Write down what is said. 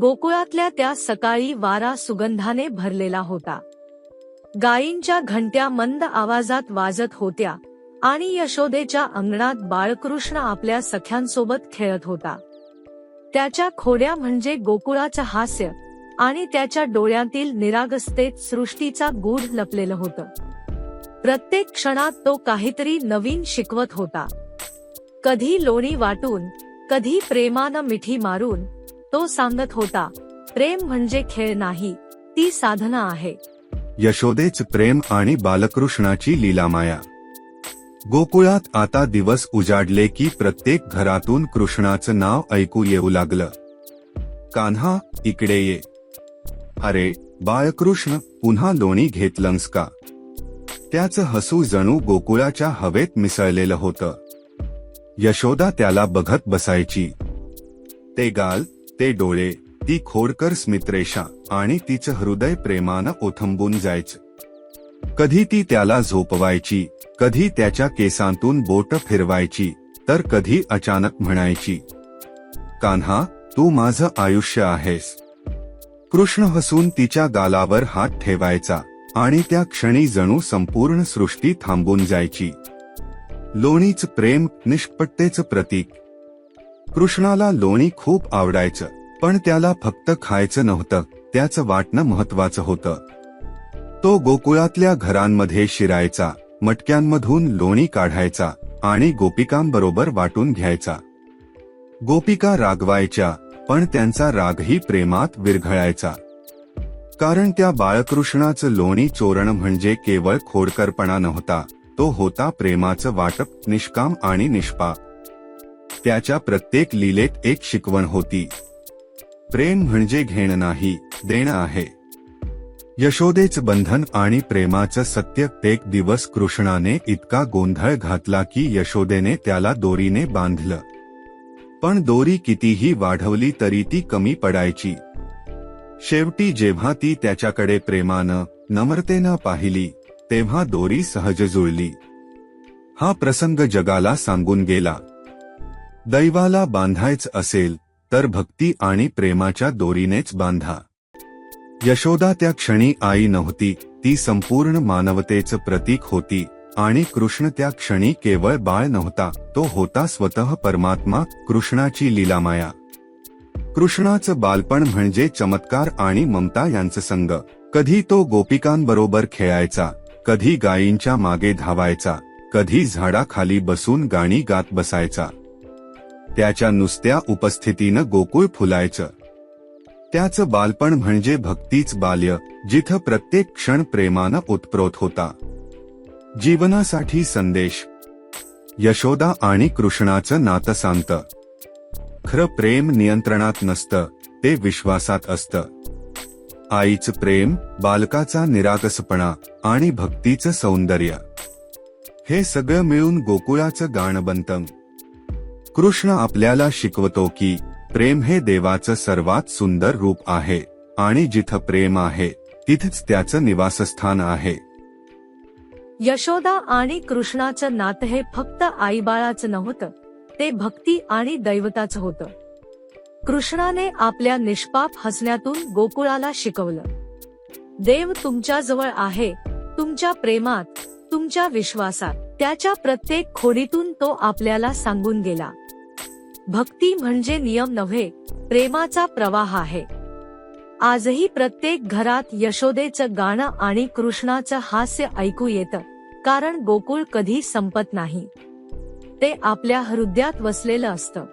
गोकुळातल्या त्या सकाळी वारा सुगंधाने भरलेला होता. गायींच्या घंट्या मंद आवाजात वाजत होत्या आणि यशोदेच्या अंगणात बाळकृष्ण आपल्या सख्यांसोबत खेळत होता. त्याच्या खोड्या म्हणजे गोकुळाचं हास्य आणि त्याच्या डोळ्यातील निरागसतेत सृष्टीचा गूढ लपलेलं होतं. प्रत्येक क्षणात तो काहीतरी नवीन शिकवत होता. कधी लोणी वाटून कधी प्रेमानं मिठी मारून तो सांगत होता प्रेम म्हणजे खेळ नाही ती साधना आहे. यशोदेच प्रेम आणि बालकृष्णाची लीलामाया. गोकुळात आता दिवस उजाडले की प्रत्येक घरातून कृष्णाचं नाव ऐकू येऊ लागलं. कान्हा इकडे ये. अरे बाळकृष्ण पुन्हा लोणी घेतलंस का? त्याचं हसू जणू गोकुळाच्या हवेत मिसळलेलं होतं. यशोदा त्याला बघत बसायची. ते गाल ते डोळे ती खोडकर स्मितरेषा आणि तिचं हृदय प्रेमानं ओथंबून जायचं. कधी ती त्याला झोपवायची कधी त्याच्या केसांतून बोट फिरवायची तर कधी अचानक म्हणायची कान्हा तू माझं आयुष्य आहेस. कृष्ण हसून तिच्या गालावर हात ठेवायचा आणि त्या क्षणी जणू संपूर्ण सृष्टी थांबून जायची. लोणीच प्रेम निष्पट्टेचं प्रतीक कृष्णाला लोणी खूप आवडायचं पण त्याला फक्त खायचं नव्हतं त्याचं वाटणं महत्वाचं होतं. तो गोकुळातल्या घरांमध्ये शिरायचा मटक्यांमधून लोणी काढायचा आणि गोपिकांबरोबर वाटून घ्यायचा. गोपिका रागवायच्या पण त्यांचा रागही प्रेमात विरघळायचा. कारण त्या बाळकृष्णाचं लोणी चोरण म्हणजे केवळ खोडकरपणा नव्हता तो होता प्रेमाचं वाटप निष्काम आणि निष्पाप. त्याच्या प्रत्येक लीलेत एक शिकवण होती. प्रेम म्हणजे घेणं नाही देणं आहे. यशोदेच बंधन आणि प्रेमाचं सत्य एक दिवस कृष्णाने इतका गोंधळ घातला की यशोदेने त्याला दोरीने बांधलं. पण दोरी कितीही वाढवली तरी ती कमी पडायची. शेवटी जेव्हा ती त्याच्याकडे प्रेमानं नम्रतेनं पाहिली तेव्हा दोरी सहज जुळली. हा प्रसंग जगाला सांगून गेला. दैवाला बांधायचं असेल तर भक्ती आणि प्रेमाच्या दोरीनेच बांधा. यशोदा त्या क्षणी आई नव्हती ती संपूर्ण मानवतेचं प्रतीक होती आणि कृष्ण त्या क्षणी केवळ बाळ नव्हता तो होता स्वतः परमात्मा कृष्णाची लीलामाया. कृष्णाचं बालपण म्हणजे चमत्कार आणि ममता यांचं संग. कधी तो गोपिकांबरोबर खेळायचा कधी गायींच्या मागे धावायचा कधी झाडाखाली बसून गाणी गात बसायचा. त्याच्या नुसत्या उपस्थितीनं गोकुळ फुलायचं. त्याचं बालपण म्हणजे भक्तीच बाल्य जिथं प्रत्येक क्षण प्रेमानं उत्प्रोत होता. जीवनासाठी संदेश. यशोदा आणि कृष्णाचं नातं सांगतं. खरं प्रेम नियंत्रणात नसतं ते विश्वासात असतं. आईचं प्रेम बालकाचा निरागसपणा आणि भक्तीचं सौंदर्य. हे सगळं मिळून गोकुळाचं गाणं बनतं. कृष्ण आपल्याला शिकवतो की प्रेम हे देवाचं सर्वात सुंदर रूप आहे आणि जिथं प्रेम आहे तिथेच त्याचं निवासस्थान आहे. यशोदा आणि कृष्णाचं नातं हे फक्त आईबाळाचं नव्हतं ते भक्ती आणि दैवताचं होतं. कृष्णाने आपल्या निष्पाप हसण्यातून गोकुळाला शिकवलं. देव तुमच्याजवळ आहे तुमच्या प्रेमात तुमच्या विश्वासात त्याच्या प्रत्येक खोडीतून तो आपल्याला सांगून गेला. भक्ती म्हणजे नियम नव्हे प्रेमाचा प्रवाह आहे. आजही प्रत्येक घरात यशोदेचं गाणं आणि कृष्णाचं हास्य ऐकू येतं कारण गोकुळ कधी संपत नाही. ते आपल्या हृदयात वसलेलं असतं.